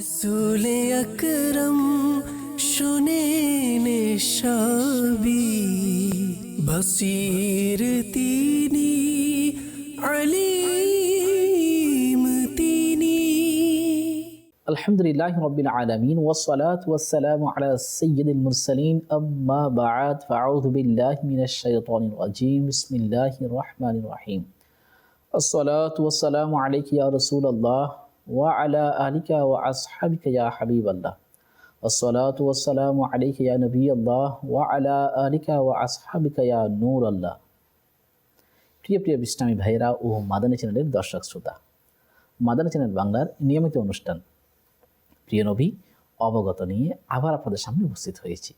রসুলে আকরম শুনে সবই বসির তিনি আলিম তিনি الحمد لله رب العالمين والصلاة والسلام على سيد المرسلين أما بعد فأعوذ بالله من الشيطان الرجيم بسم الله الرحمن الرحيم الصلاة والسلام عليك يا رسول الله وعلى آلك وأصحابك يا حبيب الله الصلاة والسلام عليك يا نبي الله وعلى آلك وأصحابك يا نور الله প্রিয় প্রিয় ইসলামী ভাইরা ও মাদানী চ্যানেলের দর্শক শ্রোতা মাদানী চ্যানেল বাংলার নিয়মিত অনুষ্ঠান প্রিয় নবী অবগত নিয়ে আবার আপনাদের সামনে উপস্থিত হয়েছি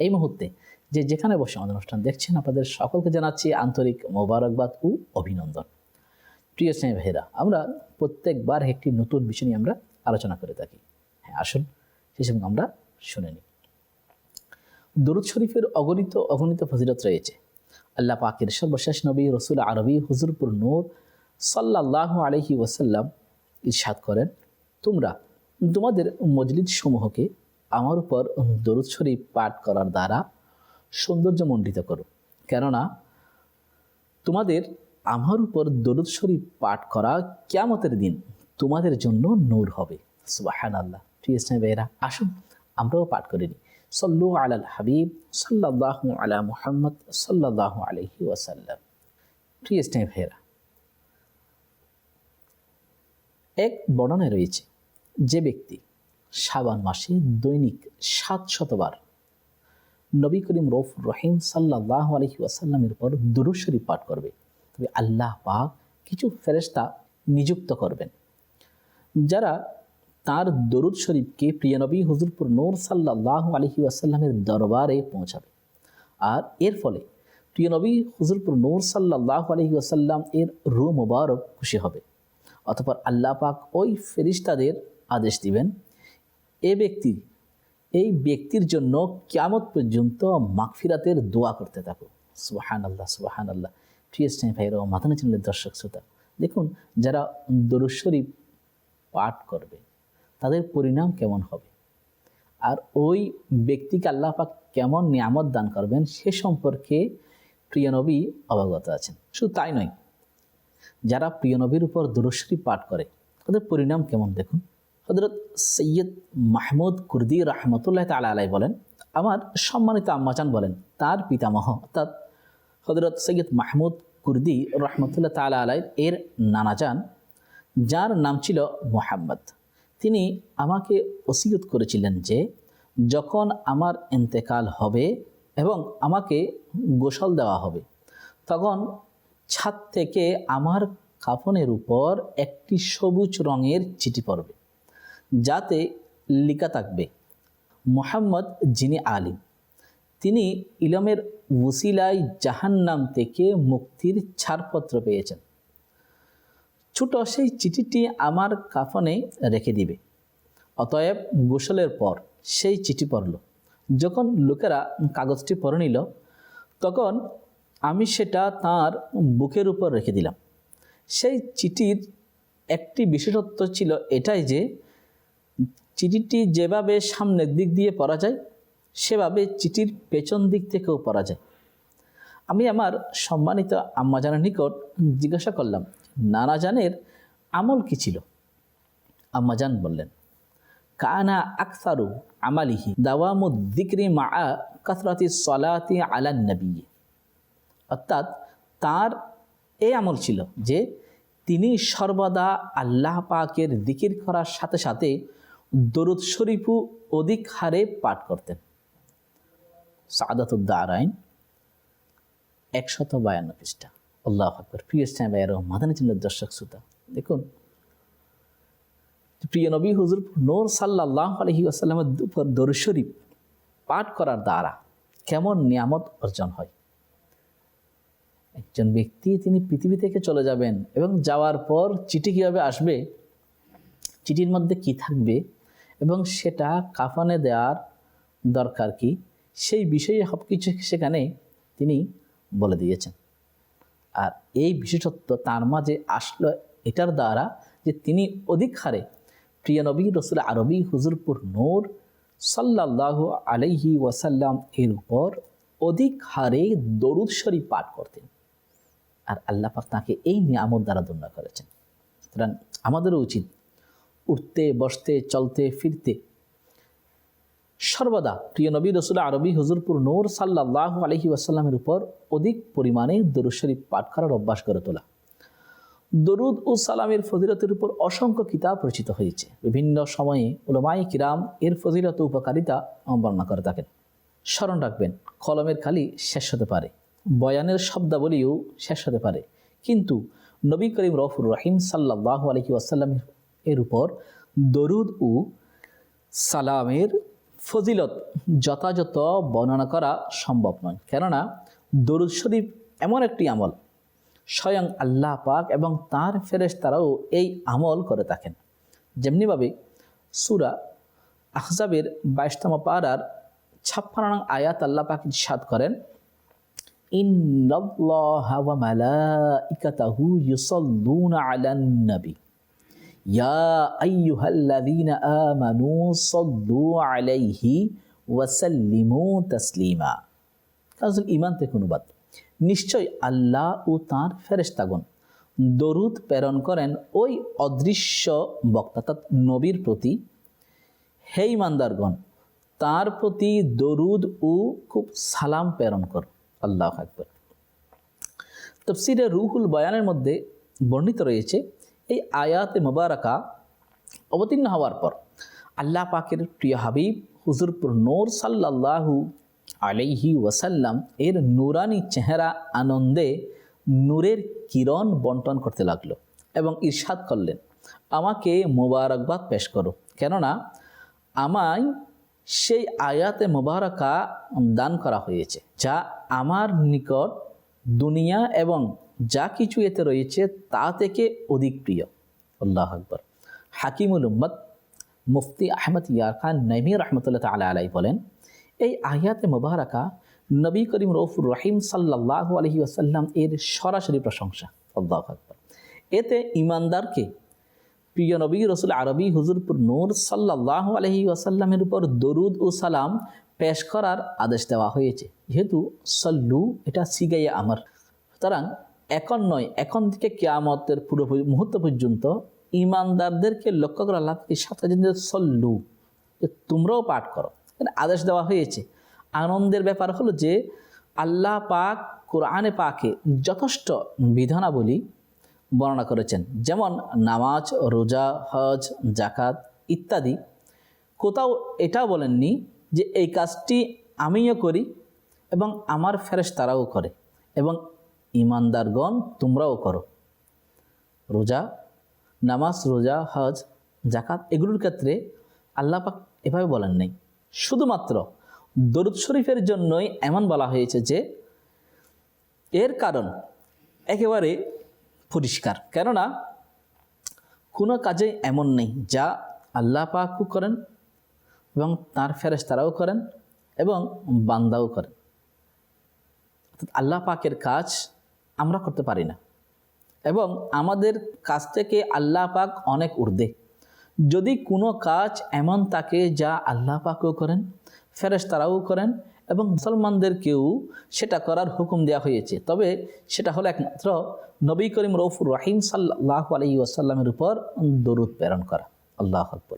এই মুহূর্তে যে যেখানে বসে আমাদের অনুষ্ঠান দেখছেন আপনাদের সকলকে জানাচ্ছি আন্তরিক মোবারকবাদ ও অভিনন্দন প্রিয় স্নেহ ভাইরা আমরা প্রত্যেকবার একটি নতুন বিষয় নিয়ে আমরা আলোচনা করে থাকি। হ্যাঁ আসুন সেসব আমরা শুনে নিই। দরুদ শরীফের অগণিত অগণিত ফজিলত রয়েছে। আল্লাহ পাকের সর্বশেষ নবী রসুল আরবি হুজুরপুর নূর সাল্লাহ আলহি ওয়াসাল্লাম ইরশাদ করেন, তোমরা তোমাদের মজলিদ সমূহকে আমার উপর দরুদ শরীফ পাঠ করার দ্বারা সৌন্দর্যমণ্ডিত করো। কেননা তোমাদের আমার উপর দরুদ শরীফ পাঠ করা কেয়ামতের দিন তোমাদের জন্য নূর হবে। সুবাহান আল্লাহ ঠিক আছে ভাইয়েরা, আসুন আমরাও পাঠ করে নিই। সল্লু আলাল হাবিব সাল্লাহ আলা মুহাম্মদ সাল্লাহ আলহি ওয়াসাল্লাম। প্রিয় স্নেহ ভাইয়েরা, এক বর্ণনায় রয়েছে, যে ব্যক্তি শাবান মাসে দৈনিক সাত শতবার নবী করিম রৌফ রহিম সাল্লাহ আলহি ওয়াসাল্লামের উপর দুরুশ্বরী পাঠ করবে। তবে আল্লাহ পাক কিছু ফেরেস্তা নিযুক্ত করবেন। যারা তার দরুদ শরীফকে প্রিয় নবী হুজুরপুর নূর সাল্লাহ আলহি ওয়াসাল্লামের দরবারে পৌঁছাবে। আর এর ফলে প্রিয় নবী হুজুরপুর নূর সাল্লাহ আলহি ওয়াসাল্লাম এর রু মুবারক খুশি হবে। অতপর আল্লাহ পাক ওই ফেরিস্তাদের আদেশ দিবেন, এ ব্যক্তি, এই ব্যক্তির জন্য কেয়ামত পর্যন্ত মাগফিরাতের দোয়া করতে থাকো। সুবাহান আল্লাহ সুবাহান আল্লাহ প্রিয়স্টাইন ভাইরা ও মাথানা চ্যানেলের দর্শক শ্রোতা, দেখুন যারা দরুদ শরীফ পাঠ করবে, তাদের পরিণাম কেমন হবে? আর ওই ব্যক্তিকে আল্লাহ পাক কেমন নিয়ামত দান করবেন সে সম্পর্কে প্রিয় নবী অবগত আছেন। শুধু তাই নয়, যারা প্রিয় নবীর উপর দুরুশরী পাঠ করে, তাদের পরিণাম কেমন দেখুন? হজরত সৈয়দ মাহমুদ কুর্দি রহমতুল্লাহ তালা আলাই বলেন, আমার সম্মানিত আম্মাচান বলেন, তার পিতামহ অর্থাৎ হজরত সৈয়দ মাহমুদ কুর্দি রহমতুল্লাহ তালা আলাই এর নানা নানাজান যার নাম ছিল মোহাম্মদ। তিনি আমাকে ওসিয়ত করেছিলেন যে, যখন আমার এন্তেকাল হবে এবং আমাকে গোসল দেওয়া হবে, তখন ছাদ থেকে আমার কাফনের উপর একটি সবুজ রঙের চিঠি পড়বে, যাতে লিখা থাকবে, মোহাম্মদ যিনি আলিম। তিনি ইলমের ওসিলাই জাহান্নাম থেকে মুক্তির ছাড়পত্র পেয়েছেন। ছোট সেই চিঠিটি আমার কাফনে রেখে দিবে। অতএব গোসলের পর সেই চিঠি পড়ল। যখন লোকেরা কাগজটি পড়ে নিল, তখন আমি সেটা তার বুকের উপর রেখে দিলাম। সেই চিঠির একটি বিশেষত্ব ছিল এটাই যে, চিঠিটি যেভাবে সামনের দিক দিয়ে পড়া যায় সেভাবে চিঠির পেছন দিক থেকেও পড়া যায় আমি আমার সম্মানিত আম্মাজানের নিকট জিজ্ঞাসা করলাম নানাজানের আমল কি ছিল? আম্মাজান বললেন, কানা আকসারু আমালিহি দাওয়ামুদ্দিকরি মা কাসরাতি সলাতি আলান নবী। অর্থাৎ তার এই আমল ছিল যে তিনি সর্বদা আল্লাহ পাকের দিকির করার সাথে সাথে দরুদ শরীফু অধিক হারে পাঠ করতেন। সাদাতুদ্দা আরাইন একশত বায়ান্ন পৃষ্ঠা। আল্লাহ আকবর। প্রিয় ইসলাম ভাইয়ের, মাদানী ছিল দর্শক শ্রোতা, দেখুন। প্রিয় নবী হুজুর নোর সাল্লাহ আলহি আসাল্লামের উপর দরুদ শরীফ পাঠ করার দ্বারা কেমন নিয়ামত অর্জন হয়? একজন ব্যক্তি তিনি পৃথিবী থেকে চলে যাবেন এবং যাওয়ার পর চিঠি কীভাবে আসবে, চিঠির মধ্যে কি থাকবে এবং সেটা কাফানে দেওয়ার দরকার কি? সেই বিষয়ে সব কিছু সেখানে তিনি বলে দিয়েছেন। আর এই বিশেষত্ব তার মাঝে আসলো এটার দ্বারা যে তিনি অধিক হারে প্রিয় নবী রসুল আরবি হুজুরপুর নূর সাল্লাহ আলাইহি ওয়াসাল্লাম এর উপর অধিক হারে দরুদ পাঠ করতেন। আর আল্লাহ পাক তাকে এই নিয়ামত দ্বারা দণ্ড করেছেন। সুতরাং আমাদেরও উচিত উঠতে, বসতে, চলতে, ফিরতে সর্বদা প্রিয় নবী রসুল আরবি হুজুরপুর নূর সাল্লাহ আলহি ওয়াসাল্লামের উপর অধিক পরিমাণে দরুদ শরীফ পাঠ করার অভ্যাস করে তোলা। দরুদ ও সালামের ফজিলতের উপর অসংখ্য কিতাব রচিত হয়েছে। বিভিন্ন সময়ে উলমাই কিরাম এর ফজিলত ও উপকারিতা বর্ণনা করে থাকেন। স্মরণ রাখবেন, কলমের খালি শেষ হতে পারে, বয়ানের শব্দাবলীও শেষ হতে পারে। কিন্তু নবী করিম রফুর রহিম সাল্লাহ আলহি ওয়াসাল্লামের এর উপর দরুদ ও সালামের ফজিলত যথাযথ বর্ণনা করা সম্ভব নয়। কেননা দরুদ শরীফ এমন একটি আমল, স্বয়ং আল্লাহ পাক এবং তার ফেরেশতারাও এই আমল করে থাকেন। যেমনিভাবে সুরা আহজাবের বাইশতম পাড়ার ছাপ্পান্ন আয়াত আল্লাহ পাক ইরশাদ করেন, ইন্নাল্লাহা ওয়া মালাইকাতাহু ইউসাল্লুনা আলান নবী ইয়া আইয়ুহাল্লাযীনা আমানু সাল্লু আলাইহি ওয়া সাল্লিমু তাসলিমা কাজল ইমান থেকে অনুবাদ। নিশ্চয় আল্লাহ ও তাঁর ফেরেশতাগণ দরুদ প্রেরণ করেন ওই অদৃশ্য বক্তা, অর্থাৎ নবীর প্রতি। হে ইমানদারগণ তার প্রতি দরুদ ও খুব সালাম প্রেরণ কর। আল্লাহ আকবর। তফসিরে রুহুল বয়ানের মধ্যে বর্ণিত রয়েছে এই আয়াতে মোবারকা অবতীর্ণ হওয়ার পর আল্লাহ পাকের প্রিয় হাবিব হুজুরপুর নোর সাল্লাল্লাহু আলাইহি ওয়াসাল্লাম এর নুরানি চেহারা আনন্দে নূরের কিরণ বন্টন করতে লাগল এবং ঈর্ষাদ করলেন, আমাকে মোবারকবাদ পেশ করো। কেননা আমায় সেই আয়াতে মোবারকা দান করা হয়েছে, যা আমার নিকট দুনিয়া এবং যা কিছু এতে রয়েছে তা থেকে অধিক প্রিয়। আল্লাহ আকবর। হাকিমুল উম্মদ মুফতি আহমদ ইয়ার খান নৈমি রহমতুল্লাহ তালা আলাই বলেন, এই আয়াতে মোবারকা নবী করিম রফুর রহিম সাল্লাহ আলহি আসাল্লাম এর সরাসরি প্রশংসা। আল্লাহ আকবর। এতে ইমানদারকে প্রিয় নবী রসুল আরবি হুজুরপুর নূর সাল্লাহ আলহি আসাল্লামের উপর দরুদ ও সালাম পেশ করার আদেশ দেওয়া হয়েছে। যেহেতু সল্লু এটা সিগাইয়া আমার। সুতরাং এখন নয়, এখন থেকে কেয়ামতের পুরো মুহূর্ত পর্যন্ত ইমানদারদেরকে লক্ষ্য করে, আল্লাহ সাথে সল্লু, যে তোমরাও পাঠ করো। আদেশ দেওয়া হয়েছে। আনন্দের ব্যাপার হলো যে আল্লাহ পাক কোরআনে পাকে যথেষ্ট বিধানাবলী বর্ণনা করেছেন। যেমন নামাজ, রোজা, হজ জাকাত ইত্যাদি। কোথাও এটাও বলেননি যে এই কাজটি আমিও করি এবং আমার ফেরেশ তারাও করে এবং ইমানদারগণ তোমরাও করো। রোজা, নামাজ, রোজা, হজ জাকাত এগুলোর ক্ষেত্রে আল্লাহ পাক এভাবে বলেন নাই। শুধুমাত্র দরুদ শরীফের জন্যই এমন বলা হয়েছে যে, এর কারণ একেবারে পরিষ্কার। কেননা, কোনো কাজে এমন নেই, যা আল্লাহ পাকও করেন এবং তার ফেরেশতারাও করেন এবং বান্দাও করেন। আল্লাহ পাকের কাজ আমরা করতে পারি না। এবং আমাদের কাছ থেকে আল্লাহ পাক অনেক ঊর্ধ্বে। যদি কোনো কাজ এমন থাকে যা আল্লাহ পাকও করেন, ফেরেশতারাও করেন এবং মুসলমানদেরকেও সেটা করার হুকুম দেওয়া হয়েছে, তবে সেটা হলো একমাত্র নবী করিম রৌফুর রাহিম সাল্লাহ আলহি ওয়াসাল্লামের উপর দরুদ প্রেরণ করা। আল্লাহ আকবর।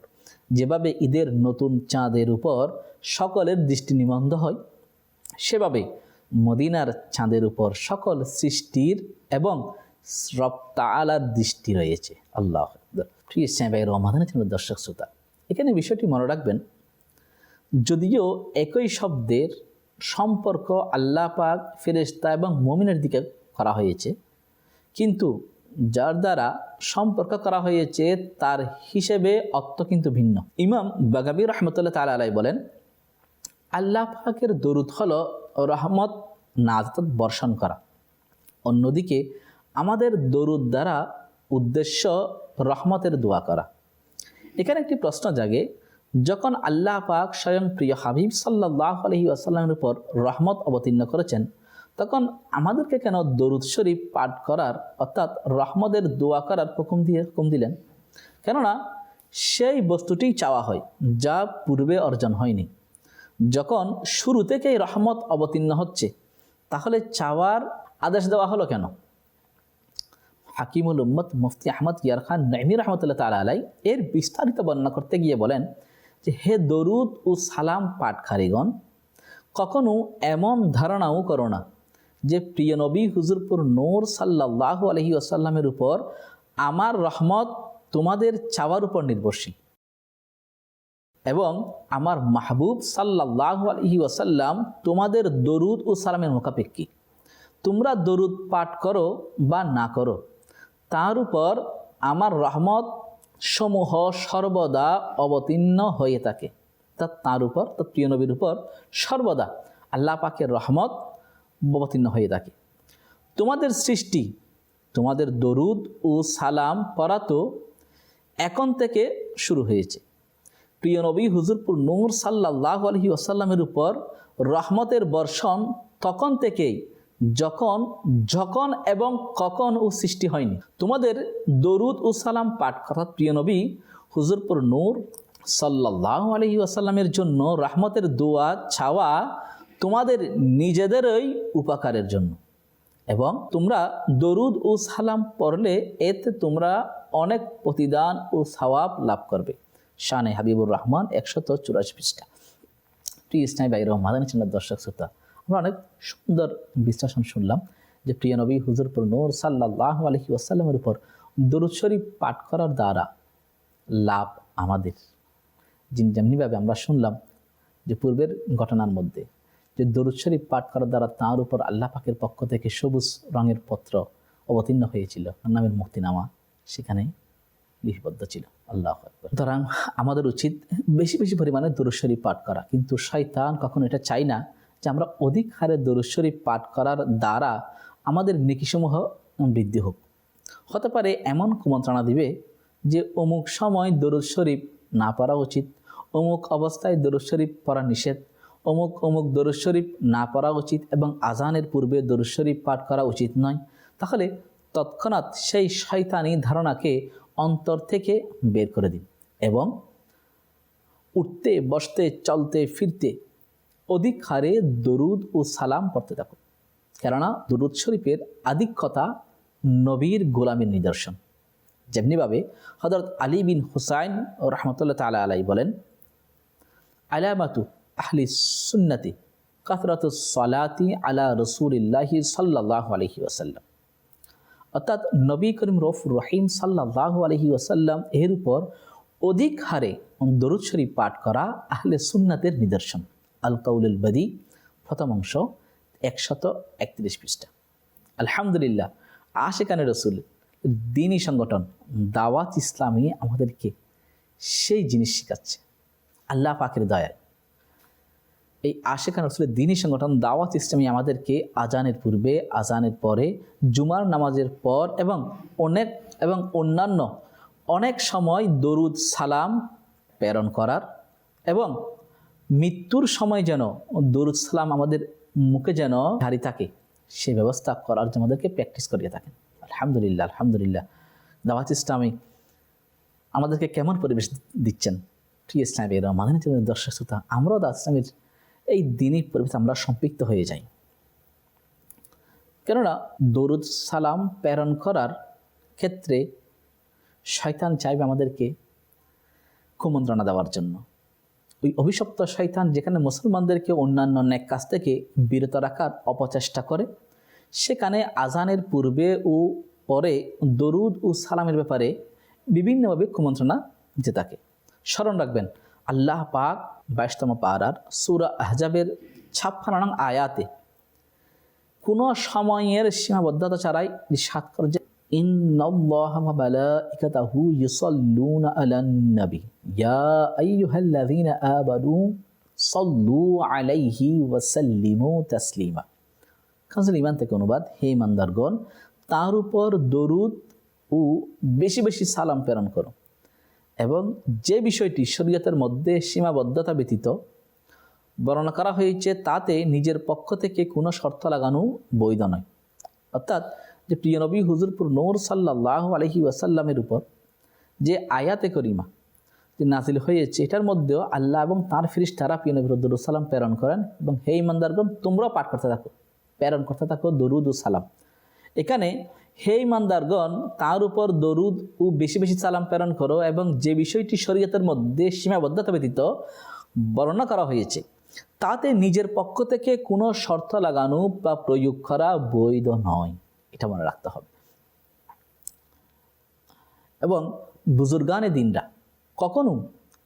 যেভাবে ঈদের নতুন চাঁদের উপর সকলের দৃষ্টি নিবন্ধ হয়, সেভাবে মদিনার চাঁদের উপর সকল সৃষ্টির এবং রপ্তালার দৃষ্টি রয়েছে। আল্লাহ আকবর। প্রিয় সাহেবাই রহমানের দর্শক শ্রোতা, এখানে বিষয়টি মনে রাখবেন, যদিও একই শব্দের সম্পর্ক আল্লাহ পাক ফেরেস্তা এবং মমিনের দিকে করা হয়েছে, কিন্তু যার দ্বারা সম্পর্ক করা হয়েছে তার হিসেবে অর্থ কিন্তু ভিন্ন। ইমাম বাগাবি রহমতুল্লাহ তালা আলাই বলেন, আল্লাহ পাকের দরুদ হল রহমত নাজত বর্ষণ করা। অন্যদিকে আমাদের দরুদ দ্বারা উদ্দেশ্য রহমতের দোয়া করা। এখানে একটি প্রশ্ন জাগে, যখন আল্লাহ পাক স্বয়ং প্রিয় হাবিব সাল্লাহ আলহি আসাল্লামের উপর রহমত অবতীর্ণ করেছেন, তখন আমাদেরকে কেন দরুদ শরীফ পাঠ করার অর্থাৎ রহমতের দোয়া করার হুকুম দিয়ে হুকুম দিলেন? কেননা, সেই বস্তুটি চাওয়া হয়, যা পূর্বে অর্জন হয়নি। যখন শুরু থেকেই রহমত অবতীর্ণ হচ্ছে, তাহলে চাওয়ার আদেশ দেওয়া হলো কেন? হাকিমুল উম্মত মুফতি আহমদ ইয়ার খান নঈমি রহমতুল্লাহ তালা আলাই এর বিস্তারিত বর্ণনা করতে গিয়ে বলেন যে, হে দরুদ ও সালাম পাঠকারীগণ, কখনো এমন ধারণাও করো না যে, প্রিয় নবী হুজুরপুর নূর সাল্লাহ আলহি আসাল্লামের উপর আমার রহমত তোমাদের চাওয়ার উপর নির্ভরশীল। এবং আমার মাহবুব সাল্লাহ আলহি ওয়াসাল্লাম তোমাদের দরুদ ও সালামের মোকাপেক্ষী তোমরা দরুদ পাঠ করো বা না করো, তার উপর আমার রহমত সমূহ সর্বদা অবতীর্ণ হয়ে থাকে। তা তার উপর তার প্রিয় নবীর উপর সর্বদা আল্লাহ পাকের রহমত অবতীর্ণ হয়ে থাকে। তোমাদের সৃষ্টি, তোমাদের দরুদ ও সালাম পড়া তো এখন থেকে শুরু হয়েছে। প্রিয় নবী হুজুরপুর নূর সাল্লাহ আলহি আসাল্লামের উপর রহমতের বর্ষণ তখন থেকেই, যখন যখন এবং কখন ও সৃষ্টি হয়নি। তোমাদের দরুদ ও সালাম পাঠ অর্থাৎ প্রিয় নবী হুজুরপুর নূর সাল্লাহ আলহি আসাল্লামের জন্য রহমতের দোয়া, ছাওয়া তোমাদের নিজেদেরই উপকারের জন্য। এবং তোমরা দরুদ ও সালাম পড়লে এতে তোমরা অনেক প্রতিদান ও সওয়াব লাভ করবে। শানে হাবিবুর রহমান একশত চুরাশি পৃষ্ঠা। প্রিয় ইসলামী বাইর রহমান চ্যানেল দর্শক শ্রোতা, আমরা অনেক সুন্দর বিশ্লেষণ শুনলাম যে প্রিয় নবী হুজুরপুর নূর সাল্লাহ আলহি ওয়াসাল্লামের উপর দরুদ শরীফ পাঠ করার দ্বারা লাভ আমাদের। যেমনিভাবে আমরা শুনলাম যে পূর্বের ঘটনার মধ্যে যে দরুদ শরীফ পাঠ করার দ্বারা তাঁর উপর আল্লাহ পাকের পক্ষ থেকে সবুজ রঙের পত্র অবতীর্ণ হয়েছিল। নামের মুক্তিনামা সেখানে লিপিবদ্ধ ছিল। আল্লাহ সুতরাং আমাদের উচিত বেশি বেশি পরিমাণে দরুদ শরীফ পাঠ করা। কিন্তু শয়তান কখনো এটা চাই না যে আমরা অধিক হারে দরুদ শরীফ পাঠ করার দ্বারা আমাদের নেকিসমূহ বৃদ্ধি হোক। হতে পারে এমন কুমন্ত্রণা দিবে যে অমুক সময় দরুদ শরীফ না পড়া উচিত, অমুক অবস্থায় দরুদ শরীফ পড়া নিষেধ, অমুক অমুক দরুদ শরীফ না পড়া উচিত এবং আজানের পূর্বে দরুদ শরীফ পাঠ করা উচিত নয়। তাহলে তৎক্ষণাৎ সেই শয়তানি ধারণাকে অন্তর থেকে বের করে দিন এবং উঠতে, বসতে, চলতে, ফিরতে অধিক হারে দরুদ ও সালাম পড়তে থাকুন কেননা দরুদ শরীফের আধিক্যতা নবীর গোলামের নিদর্শন। যেমনিভাবে হজরত আলী বিন হুসাইন ও রহমতুল্লাহ তালা আলাই বলেন, আলামাতু আহলি সুন্নতি কাসরাত সলাতি আলা রসুলিল্লাহি সাল্লাহ আলহি ওসাল্লাম অর্থাৎ নবী করিম রফ রহিম সাল্লাহ আলহি ওসাল্লাম এর উপর অধিক হারে দরুদ শরীফ পাঠ করা আহলে সুন্নাতের নিদর্শন। আল কাউলুল বদি, প্রথম অংশ, একশত একত্রিশ পৃষ্ঠা। আলহামদুলিল্লাহ আশেকানে রসুল দিনী সংগঠন দাওয়াত ইসলামী আমাদেরকে সেই জিনিস শেখাচ্ছে। আল্লাহ পাকের দয়ায়। এই আশেখান রসুলের দিনী সংগঠন দাওয়াত ইসলামী আমাদেরকে আজানের পূর্বে, আজানের পরে, জুমার নামাজের পর এবং অনেক এবং অন্যান্য অনেক সময় দরুদ সালাম প্রেরণ করার এবং মৃত্যুর সময় যেন দরুদ সালাম আমাদের মুখে যেন ধারি থাকে, সে ব্যবস্থা করার জন্য আমাদেরকে প্র্যাকটিস করিয়ে থাকেন। আলহামদুলিল্লাহ আলহামদুলিল্লাহ। দাওয়াত ইসলামী আমাদেরকে কেমন পরিবেশ দিচ্ছেন? প্রিয় ইসলামের মাদানী দর্শক শ্রোতা, আমরাও দাওয়াত ইসলামের এই দিনই পরিবেশে আমরা সম্পৃক্ত হয়ে যাই। কেননা দরুদ সালাম প্রেরণ করার ক্ষেত্রে শয়তান চাইবে আমাদেরকে কুমন্ত্রণা দেওয়ার জন্য। ওই অভিশপ্ত শয়তান যেখানে মুসলমানদেরকে অন্যান্য ন্যাক কাজ থেকে বিরত রাখার অপচেষ্টা করে, সেখানে আজানের পূর্বে ও পরে দরুদ ও সালামের ব্যাপারে বিভিন্নভাবে কুমন্ত্রণা যে থাকে। স্মরণ রাখবেন, আল্লাহ পাক বাইশতম পাড়ার সুরা আহজাবের ছাপ্পান্ন নং আয়াতে, কোনো সময়ের সীমাবদ্ধতা ছাড়াই সাত করে যে সাল্লু তার উপর দরুদ ও বেশি বেশি সালাম প্রেরণ করো। এবং যে বিষয়টি শরীয়তের মধ্যে সীমাবদ্ধতা ব্যতীত বর্ণনা করা হয়েছে, তাতে নিজের পক্ষ থেকে কোনো শর্ত লাগানো বৈধ নয়। অর্থাৎ যে প্রিয় নবী হুজুরপুর নৌর সাল্লাহ আলহি ওয়াসাল্লামের উপর যে আয়াতে করিমা যে নাজিল হয়েছে, এটার মধ্যেও আল্লাহ এবং তার ফিরিস তারা প্রিয় নবী রদুল সালাম প্রেরণ করেন এবং হে ইমানদারগণ তোমরাও পাঠ করতে থাকো। প্রেরণ করতে থাকো, দরুদ সালাম। এখানে হে ইমানদারগণ, তার উপর দরুদ ও বেশি বেশি সালাম প্রেরণ করো এবং যে বিষয়টি শরীয়তের মধ্যে সীমাবদ্ধতা ব্যতীত বর্ণনা করা হয়েছে, তাতে নিজের পক্ষ থেকে কোনো শর্ত লাগানো বা প্রয়োগ করা বৈধ নয়। এটা মনে রাখতে হবে। এবং বুজুর্গানে দিনরা কখনো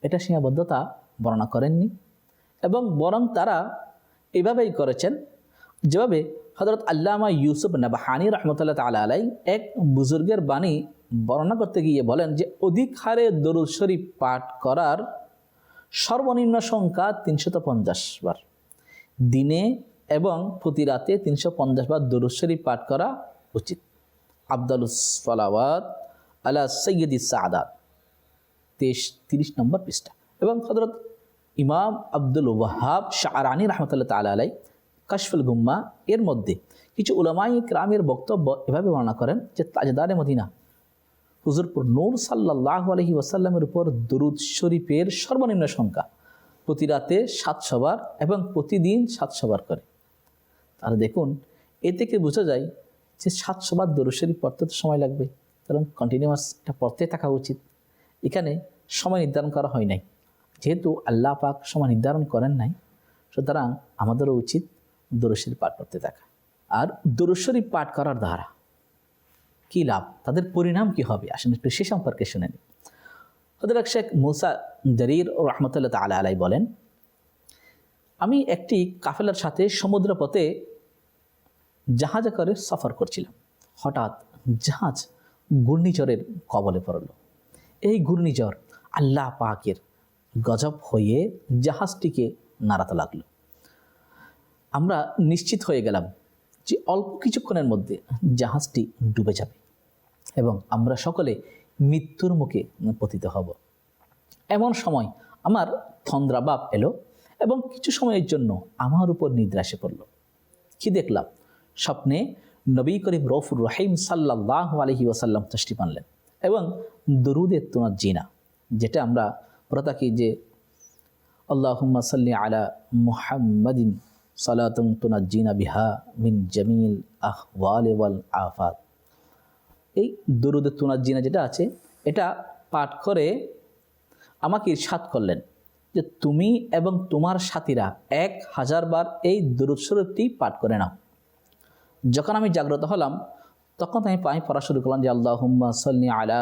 এটা সীমাবদ্ধতা বর্ণনা করেননি এবং বরং তারা এভাবেই করেছেন, যেভাবে হজরত আল্লামা ইউসুফ নাবাহানি রহমতুল্লাহ তালা আলাই এক বুজুর্গের বাণী বর্ণনা করতে গিয়ে বলেন যে, অধিক হারে দরুদ শরীফ পাঠ করার সর্বনিম্ন সংখ্যা তিনশত পঞ্চাশ বার। দিনে এবং প্রতি রাতে তিনশো পঞ্চাশ বার দরুদ শরীফ পাঠ করা উচিত। আবদালুস ফলাওয়াত আলা সৈয়দ সাদাত। তেইশ, তিরিশ নম্বর পৃষ্ঠা। এবং হজরত ইমাম আব্দুল ওয়াহাব শাহরানি রহমতুল্লাহ তালা আলাই কাশফুল গুম্মা এর মধ্যে কিছু উলামাই ক্রামের বক্তব্য এভাবে বর্ণনা করেন যে তাজদারে মদিনা, হুজুরপুর নূর সাল্লাহ আলহি ওয়াসাল্লামের উপর দরুদ শরীফের সর্বনিম্ন সংখ্যা। প্রতি রাতে সাতশো বার এবং প্রতিদিন সাতশো বার করে। তাহলে দেখুন, এ থেকে বোঝা যায় যে সাতশো বার দরুদ শরীফ পড়তে তো সময় লাগবে, কারণ কন্টিনিউয়াস এটা পড়তে থাকা উচিত। এখানে সময় নির্ধারণ করা হয় নাই। যেহেতু আল্লাহ পাক সময় নির্ধারণ করেন নাই, সুতরাং আমাদেরও উচিত দরুদ পাঠ করতে থাকা আর দরুদ শরীফ পাঠ করার দ্বারা কী লাভ? তাদের পরিণাম কি হবে? আসলে একটু সে সম্পর্কে শুনে নিই। হজরত শেখ মুসা জরির ও রহমতুল্লাহ তালা আলাই বলেন, আমি একটি কাফেলার সাথে সমুদ্র পথে জাহাজে করে সফর করছিলাম। হঠাৎ জাহাজ ঘূর্ণিঝড়ের কবলে পড়ল। এই ঘূর্ণিঝড় আল্লাহ পাকের গজব হয়ে জাহাজটিকে নাড়াতে লাগল। আমরা নিশ্চিত হয়ে গেলাম যে অল্প কিছুক্ষণের মধ্যে জাহাজটি ডুবে যাবে এবং আমরা সকলে মৃত্যুর মুখে পতিত হব। এমন সময় আমার থন্দ্রাবাপ এলো এবং কিছু সময়ের জন্য আমার উপর নিদ্রা এসে পড়ল। কি দেখলাম? স্বপ্নে নবী করিম রফুর রহিম সাল্লাহ আলহি ওয়াসাল্লাম তষ্টি পানলেন এবং দরুদের তোনার জিনা, যেটা আমরা পড়ে থাকি যে আল্লাহুম্মা সাল্লি আলা মুহাম্মাদিন সালাতুম তোনা জিনা বিহা মিন জামিল আহ ওয়াল আফাত। এই দরুদের তোনার জিনা যেটা আছে, এটা পাঠ করে আমাকে ইরশাদ করলেন যে তুমি এবং তোমার সাথীরা এক হাজার বার এই দরুদ শরীফটি পাঠ করে নাও। যখন আমি জাগ্রত হলাম, তখন আমি পানি পড়া শুরু করলাম যে আল্লাহ হুম্মা সাল্লি আলা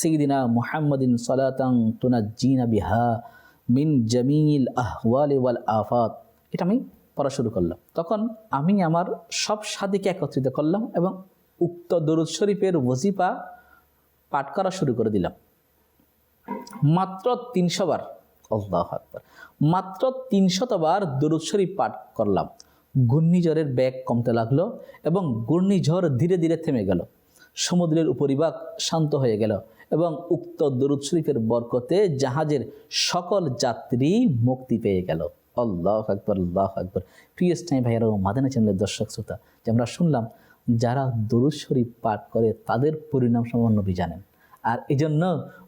সঈদিনা মুহাম্মদিন সালাতাং তুনা জিনা বিহা মিন জামিল আহওয়াল ওয়াল আফাত। এটা আমি পড়া শুরু করলাম। তখন আমি আমার সব সাথীকে একত্রিত করলাম এবং উক্ত দরুদ শরীফের ওজিফা পাঠ করা শুরু করে দিলাম। মাত্র তিনশো বার আকবার, মাত্র তিনশতবার দরুদ শরীফ পাঠ করলাম। ঘূর্ণিঝড়ের ব্যাগ কমতে লাগল এবং ঘূর্ণিঝড় ধীরে ধীরে থেমে গেল। সমুদ্রের উপরিভাগ শান্ত হয়ে গেল এবং উক্ত দরুদ শরীফের বরকতে জাহাজের সকল যাত্রী মুক্তি পেয়ে গেল। আল্লাহ আকবর আল্লাহ আকবর। প্রিয় স্নাই ভাইয়ারা, ও মাদানা চ্যানেলের দর্শক শ্রোতা, যে আমরা শুনলাম, যারা দরুদ শরীফ পাঠ করে, তাদের পরিণাম সম্বন্ধ নবী জানেন। আর এই জন্য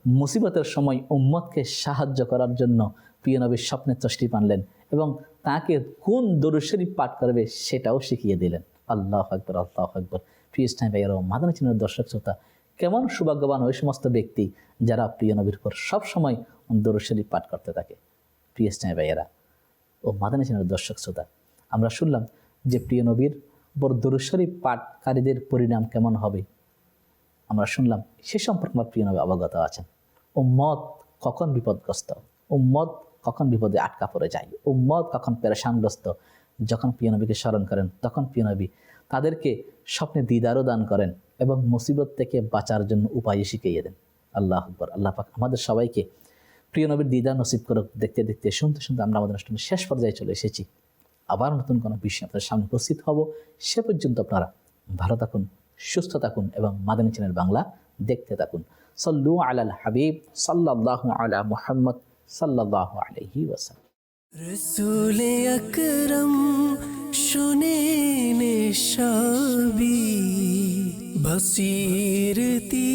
মুসিবতের সময় উম্মতকে সাহায্য করার জন্য প্রিয় নবীর স্বপ্নের তষ্টি পানলেন এবং তাকে কোন দরুদ শরীফ পাঠ করবে সেটাও শিখিয়ে দিলেন। আল্লাহ আকবর আল্লাহ আকবর। প্রিয় স্নাই ভাইয়ারা, ও মাদানা চ্যানেলের দর্শক শ্রোতা, কেমন সৌভাগ্যবান ওই সমস্ত ব্যক্তি যারা প্রিয় নবীর উপর সবসময় দরুদ শরীফ পাঠ করতে থাকে। প্রিয় স্নাই ভাইয়েরা ও মাদানী চ্যানেলের দর্শক শ্রোতা, আমরা শুনলাম যে প্রিয় নবীর উপর দরুদ পাঠকারীদের পরিণাম কেমন হবে? আমরা শুনলাম সে সম্পর্কে আমার প্রিয় নবী অবগত আছেন। উম্মত কখন বিপদগ্রস্ত? উম্মত কখন বিপদে আটকা পড়ে যায়? উম্মত কখন পেরেশানগ্রস্ত? যখন প্রিয় নবীকে স্মরণ করেন, তখন প্রিয় নবী তাদেরকে স্বপ্নে দিদারও দান করেন এবং মুসিবত থেকে বাঁচার জন্য উপায় শিখিয়ে দেন। আল্লাহ আকবর। আল্লাহ পাক আমাদের সবাইকে প্রিয় নবীর দিদা নসিব করুক দেখতে দেখতে শুনতে শুনতে আমরা আমাদের অনুষ্ঠানের শেষ পর্যায়ে চলে এসেছি। আবার নতুন কোনো বিষয় আপনাদের সামনে উপস্থিত হব। সে পর্যন্ত আপনারা ভালো থাকুন, সুস্থ থাকুন এবং মাদানী চ্যানেল বাংলা দেখতে থাকুন। সল্লু আলাল হাবিব সাল্লাহ আলা মুহাম্মদ সাল্লাহ আলহি ওয়াসাল্লাম। রসুল আকরম শুনে সবি বসিরতি